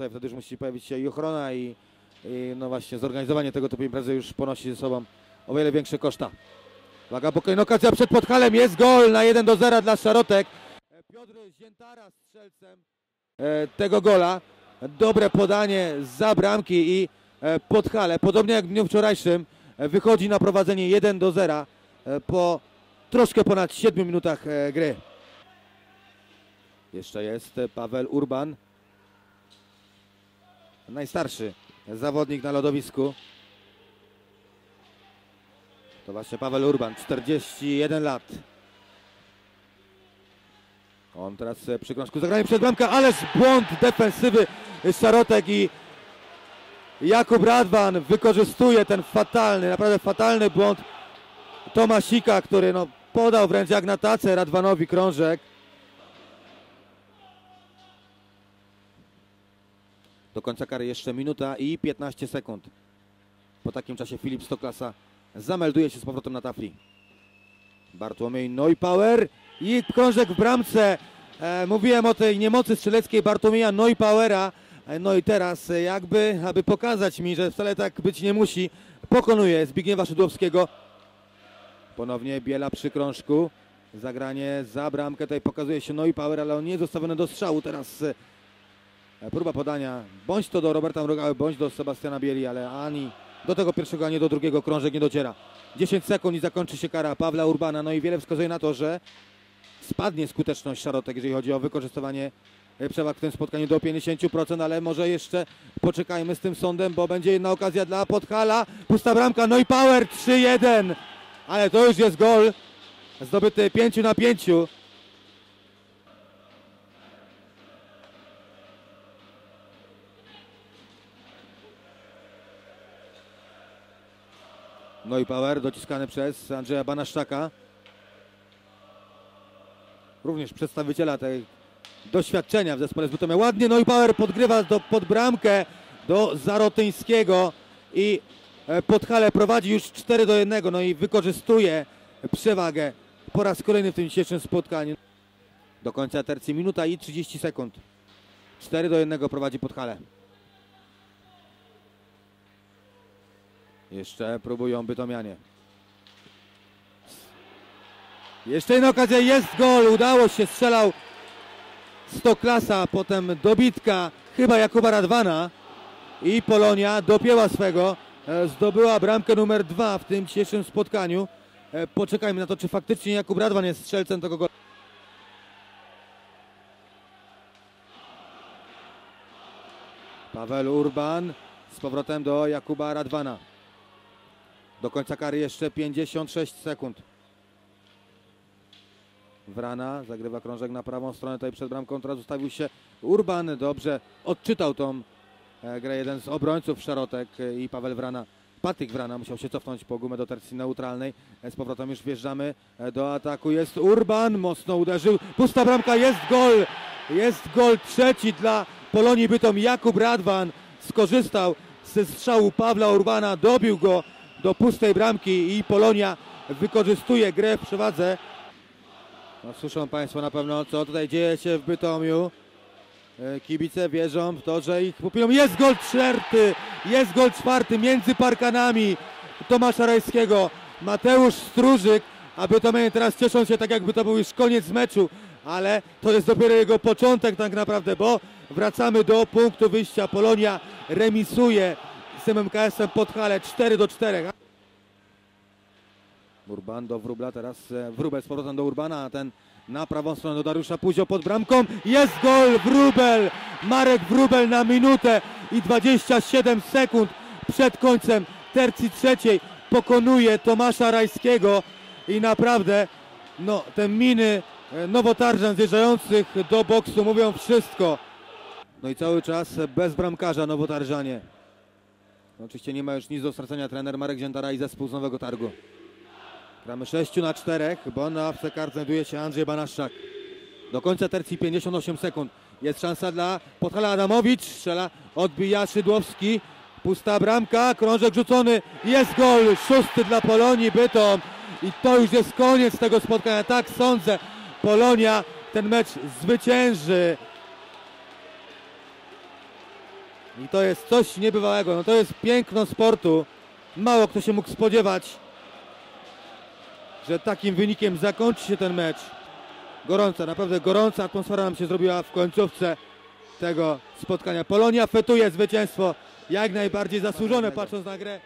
Tutaj wtedy już musi pojawić się i ochrona i, i no właśnie zorganizowanie tego typu imprezy już ponosi ze sobą o wiele większe koszta. Uwaga, kolejna okazja przed Podhalem, jest gol na 1 do 0 dla Szarotek. Piotr Ziętara strzelcem e, tego gola. Dobre podanie za bramki i e, Podhale, podobnie jak w dniu wczorajszym, e, wychodzi na prowadzenie 1 do 0 e, po troszkę ponad 7 minutach gry. Jeszcze jest Paweł Urban. Najstarszy zawodnik na lodowisku. To właśnie Paweł Urban, 41 lat. On teraz przy krążku zagranie przed bramkę, ależ błąd defensywy Szarotek i Jakub Radwan wykorzystuje ten fatalny, naprawdę fatalny błąd Tomasika, który no, podał wręcz jak na tacę Radwanowi krążek. Do końca kary jeszcze minuta i 15 sekund. Po takim czasie Filip Stoklasa zamelduje się z powrotem na tafli. Bartłomiej Neupauer i krążek w bramce. E, mówiłem o tej niemocy strzeleckiej Bartłomieja Neupauera. E, no i teraz e, jakby, aby pokazać mi, że wcale tak być nie musi, pokonuje Zbigniewa Szydłowskiego. Ponownie Biela przy krążku. Zagranie za bramkę. Tutaj pokazuje się Neupauer, ale on nie jest zostawiony do strzału. Teraz e, próba podania bądź to do Roberta Mrugały, bądź do Sebastiana Bieli, ale ani do tego pierwszego, ani do drugiego krążek nie dociera. 10 sekund i zakończy się kara Pawła Urbana. No i wiele wskazuje na to, że spadnie skuteczność Szarotek, jeżeli chodzi o wykorzystywanie e, przewag w tym spotkaniu do 50%, ale może jeszcze poczekajmy z tym sądem, bo będzie jedna okazja dla Podhala. Pusta bramka, no i Power 3-1, ale to już jest gol zdobyty 5 na 5. No i Power dociskany przez Andrzeja Banaszczaka. Również przedstawiciela tej doświadczenia w zespole z Bytomia. Ładnie no i Power podgrywa do, pod bramkę do Zarotyńskiego i e, Podhale prowadzi już 4 do 1, no i wykorzystuje przewagę po raz kolejny w tym dzisiejszym spotkaniu. Do końca tercji minuta i 30 sekund. 4 do 1 prowadzi Podhale. Jeszcze próbują Bytomianie. Jeszcze jedna okazja, jest gol, udało się, strzelał Stoklasa, potem dobitka chyba Jakuba Radwana i Polonia dopięła swego, e, zdobyła bramkę numer dwa w tym dzisiejszym spotkaniu. E, Poczekajmy na to, czy faktycznie Jakub Radwan jest strzelcem tego gola. Paweł Urban z powrotem do Jakuba Radwana. Do końca kary jeszcze 56 sekund. Wrana zagrywa krążek na prawą stronę, tutaj przed bramką teraz ustawił się Urban, dobrze odczytał tą e, grę jeden z obrońców Szarotek e, i Paweł Wrana. Patryk Wrana musiał się cofnąć po gumę do tercji neutralnej. E, Z powrotem już wjeżdżamy do ataku. Jest Urban, mocno uderzył. Pusta bramka, jest gol. Jest gol trzeci dla Polonii Bytom. Jakub Radwan skorzystał ze strzału Pawła Urbana, dobił go do pustej bramki i Polonia wykorzystuje grę w przewadze. No, słyszą Państwo na pewno, co tutaj dzieje się w Bytomiu. E, Kibice wierzą w to, że ich popiją. Jest gol czwarty, jest gol czwarty między parkanami Tomasza Rajskiego. Mateusz Stróżyk, a Bytomianie teraz cieszą się tak jakby to był już koniec meczu, ale to jest dopiero jego początek tak naprawdę, bo wracamy do punktu wyjścia. Polonia remisuje z tym MKS-em Podhale 4 do 4. Urban do Wróbla, teraz e, Wróbel z powrotem do Urbana, a ten na prawą stronę do Dariusza Puzio pod bramką. Jest gol, Wróbel, Marek Wróbel na minutę i 27 sekund przed końcem tercji trzeciej pokonuje Tomasza Rajskiego i naprawdę no, te miny e, nowotarżan zjeżdżających do boksu mówią wszystko. No i cały czas bez bramkarza nowotarżanie. No, oczywiście nie ma już nic do stracenia trener Marek Ziętara i zespół z Nowego Targu. Gramy 6 na 4, bo na ławce kart znajduje się Andrzej Banaszczak. Do końca tercji 58 sekund. Jest szansa dla Podhala Adamowicz. Strzela, odbija Szydłowski. Pusta bramka, krążek rzucony. Jest gol, szósty dla Polonii Bytom. I to już jest koniec tego spotkania. Tak sądzę. Polonia ten mecz zwycięży. I to jest coś niebywałego. No to jest piękno sportu. Mało kto się mógł spodziewać, że takim wynikiem zakończy się ten mecz. Gorąca, naprawdę gorąca atmosfera nam się zrobiła w końcówce tego spotkania. Polonia fetuje zwycięstwo jak najbardziej zasłużone patrząc na grę